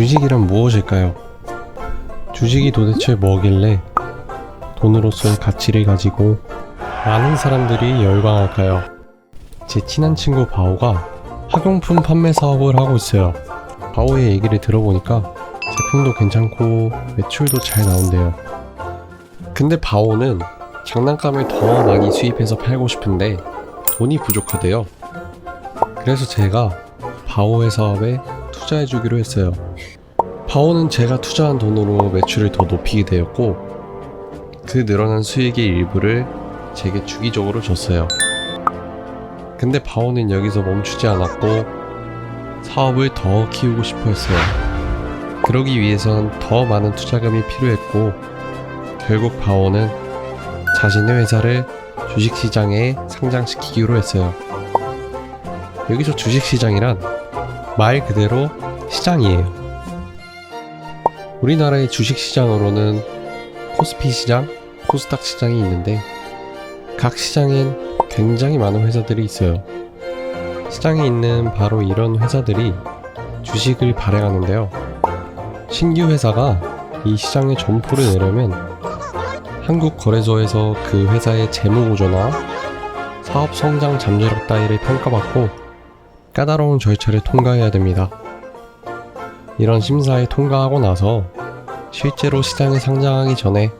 주식이란 무엇일까요? 주식이 도대체 뭐길래 돈으로서의 가치를 가지고 많은 사람들이 열광할까요? 제 친한 친구 바오가 학용품 판매 사업을 하고 있어요. 바오의 얘기를 들어보니까 제품도 괜찮고 매출도 잘 나온대요. 근데 바오는 장난감을 더 많이 수입해서 팔고 싶은데 돈이 부족하대요. 그래서 제가 바오의 사업에 투자해주기로 했어요. 바오는 제가 투자한 돈으로 매출을 더 높이게 되었고 그 늘어난 수익의 일부를 제게 주기적으로 줬어요. 근데 바오는 여기서 멈추지 않았고 사업을 더 키우고 싶어 했어요. 그러기 위해선 더 많은 투자금이 필요했고 결국 바오는 자신의 회사를 주식시장에 상장시키기로 했어요. 여기서 주식시장이란 말 그대로 시장이에요. 우리나라의 주식시장으로는 코스피 시장, 코스닥 시장이 있는데 각 시장엔 굉장히 많은 회사들이 있어요. 시장에 있는 바로 이런 회사들이 주식을 발행하는데요. 신규 회사가 이 시장에 점포를 내려면 한국 거래소에서 그 회사의 재무 구조나 사업 성장 잠재력 따위를 평가받고 까다로운 절차를 통과해야 됩니다. 이런 심사에 통과하고 나서 실제로 시장에 상장하기 전에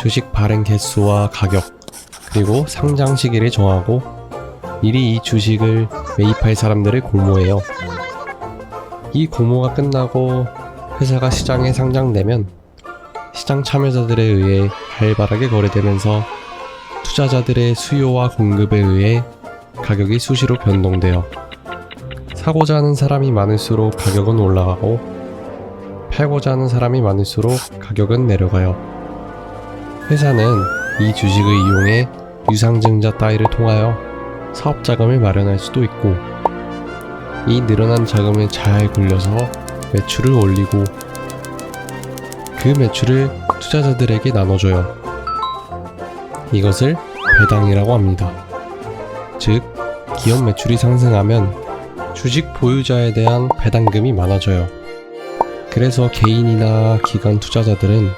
주식 발행 개수와 가격 그리고 상장 시기를 정하고 미리 이 주식을 매입할 사람들을 공모해요. 이 공모가 끝나고 회사가 시장에 상장되면 시장 참여자들에 의해 활발하게 거래되면서 투자자들의 수요와 공급에 의해 가격이 수시로 변동돼요. 사고자 하는 사람이 많을수록 가격은 올라가고 팔고자 하는 사람이 많을수록 가격은 내려가요. 회사는 이 주식을 이용해 유상증자 따위를 통하여 사업 자금을 마련할 수도 있고 이 늘어난 자금을 잘 굴려서 매출을 올리고 그 매출을 투자자들에게 나눠줘요. 이것을 배당이라고 합니다. 즉, 기업 매출이 상승하면 주식 보유자에 대한 배당금이 많아져요. 그래서 개인이나 기관 투자자들은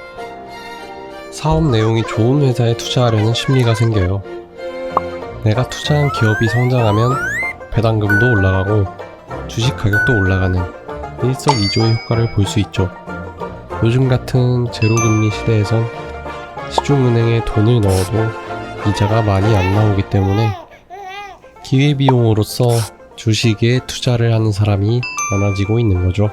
사업 내용이 좋은 회사에 투자하려는 심리가 생겨요. 내가 투자한 기업이 성장하면 배당금도 올라가고 주식 가격도 올라가는 일석이조의 효과를 볼 수 있죠. 요즘 같은 제로금리 시대에선 시중은행에 돈을 넣어도 이자가 많이 안 나오기 때문에 기회비용으로서 주식에 투자를 하는 사람이 많아지고 있는 거죠.